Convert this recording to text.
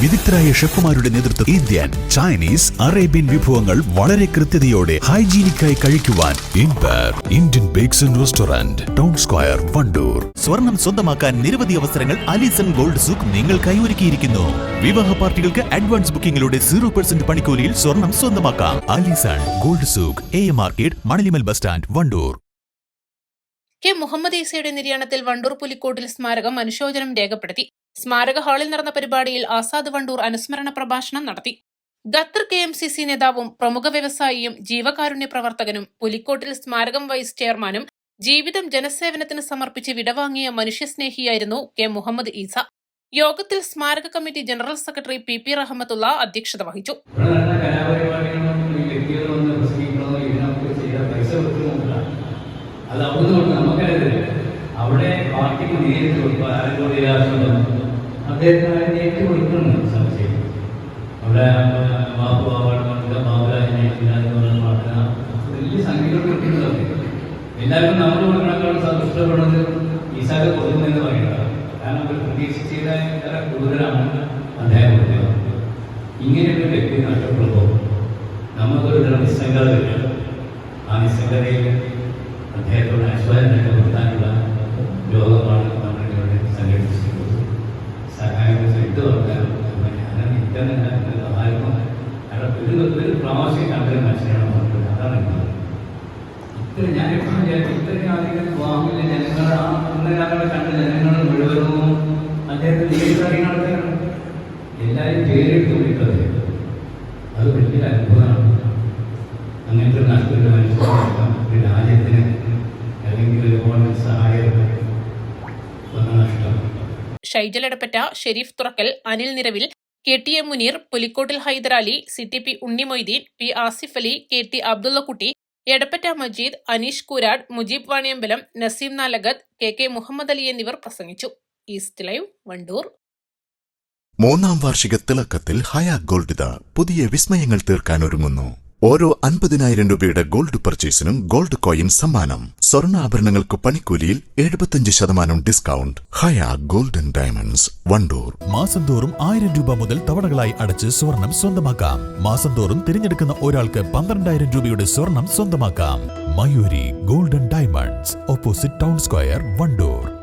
വിദഗ്ധരായ ഷെഫുമാരുടെ നേതൃത്വം Indian Chinese Arabian വിഭവങ്ങൾ വളരെ കൃത്യതയോടെ ഹൈജീനിക്കായി കഴിക്കുവാൻ Indian bakes and restaurant town square Wandoor. സ്വർണം സ്വന്തമാക്കാൻ നിരവധി അവസരങ്ങൾ അലിസൺ ഗോൾഡ് സൂക്ക് നിങ്ങൾക്കായി ഒരുക്കിയിരിക്കുന്നു. വിവാഹ പാർട്ടികൾക്ക് അഡ്വാൻസ് ബുക്കിംഗിലൂടെ സീറോ പെർസെന്റ് പണിക്കൂലിയിൽ സ്വർണം സ്വന്തമാക്കാം. Alison gold souk M market Manalimal bus stand Wandoor. K. Muhammad ഈസയുടെ നിര്യാണത്തിൽ വണ്ടൂർ പുലിക്കോട്ടിൽ സ്മാരകം അനുശോചനം രേഖപ്പെടുത്തി. സ്മാരക ഹാളിൽ നടന്ന പരിപാടിയിൽ ആസാദ് വണ്ടൂർ അനുസ്മരണ പ്രഭാഷണം നടത്തി. Qatar K M C C നേതാവും പ്രമുഖ വ്യവസായിയും ജീവകാരുണ്യ പ്രവർത്തകനും പുലിക്കോട്ടിൽ സ്മാരകം വൈസ് ചെയർമാനും ജീവിതം ജനസേവനത്തിന് സമർപ്പിച്ച് വിടവാങ്ങിയ മനുഷ്യസ്നേഹിയായിരുന്നു കെ. മുഹമ്മദ് ഈസ. യോഗത്തിൽ സ്മാരക committee general secretary P. P. Rahmathulla അധ്യക്ഷത വഹിച്ചു. പാർട്ടിക്ക് നേരിട്ട് കൊടുക്കുക ആരോഗ്യ വിലാസം അദ്ദേഹത്തിന് നേരിട്ട് കൊടുക്കണം സംശയം അവിടെ ബാബു അവാർഡ് ബാബുരാജിനെ പാട്ടിന വലിയ സംഗീതം കൊടുക്കുന്നതൊക്കെ എല്ലാവരും നമ്മൾ കൊടുക്കണേക്കാളും സന്തുഷ്ടപ്പെടുന്നത് ഈസാക്ക് കൊടുക്കുമെന്ന് പറയുന്നത് കാരണം അവർ വളരെ കൂടുതലാണ് അദ്ദേഹം കൊടുക്കുന്നത്. ഇങ്ങനെയൊരു വ്യക്തി നഷ്ടപ്പെടുമ്പോൾ നമുക്കൊരു തരം നിസ്സംഗത വരും ആ നിസ്സംഗതയിൽ അദ്ദേഹത്തോട് അനുസ്വാരം രേഖപ്പെടുത്താനുള്ള ഞാൻ ഇത്തരം സഹായിക്കും അവിടെ ഒരു പ്രാവശ്യം അതാണ് ഇത്ര ഞാൻ എപ്പോഴും വിചാരിച്ചു ഇത്രയും അധികം സ്വാമിയിലെ ജനങ്ങളെ ആ കണ്ട ജനങ്ങൾ മുഴുവനും അദ്ദേഹത്തെ നേരിട്ട് എല്ലാവരും പേരെടുത്ത് വിളിക്കുന്നത് അത് വലിയൊരു അനുഭവമാണ്. അങ്ങനത്തെ ഒരു നഷ്ടപ്പെട്ട മനുഷ്യർക്കും ഒരു രാജ്യത്തിന് അല്ലെങ്കിൽ ഒരുപാട് സഹായം വന്ന നഷ്ടം. Shaijal Sharif Thurakkal Anil Niravil K T M Muneer Pulikkottil Hyderali C T P Unnimoideen P Asif Ali K T Abdullakutty Edappatta Majeed Aneesh Kurad Mujeeb Vaniyambalam Naseem Nalagath K K Muhammad Ali എന്നിവർ പ്രസംഗിച്ചു. East live Wandoor. മൂന്നാം വാർഷിക തിളക്കത്തിൽ ഹയാ ഗോൾഡിത പുതിയ വിസ്മയങ്ങൾ തീർക്കാൻ ഒരുങ്ങുന്നു. ഓരോ അൻപതിനായിരം രൂപയുടെ ഗോൾഡ് പർച്ചേസിനും ഗോൾഡ് കോയിൻ സമ്മാനം. സ്വർണാഭരണങ്ങൾക്ക് പണിക്കൂലിയിൽ എഴുപത്തിയഞ്ച് ശതമാനം discount. Haya golden diamonds Wandoor. മാസം തോറും ആയിരം രൂപ മുതൽ തവണകളായി അടച്ച് സ്വർണം സ്വന്തമാക്കാം. മാസം തോറും തിരഞ്ഞെടുക്കുന്ന ഒരാൾക്ക് പന്ത്രണ്ടായിരം രൂപയുടെ സ്വർണം സ്വന്തമാക്കാം. Mayuri golden diamonds opposite town square Wandoor.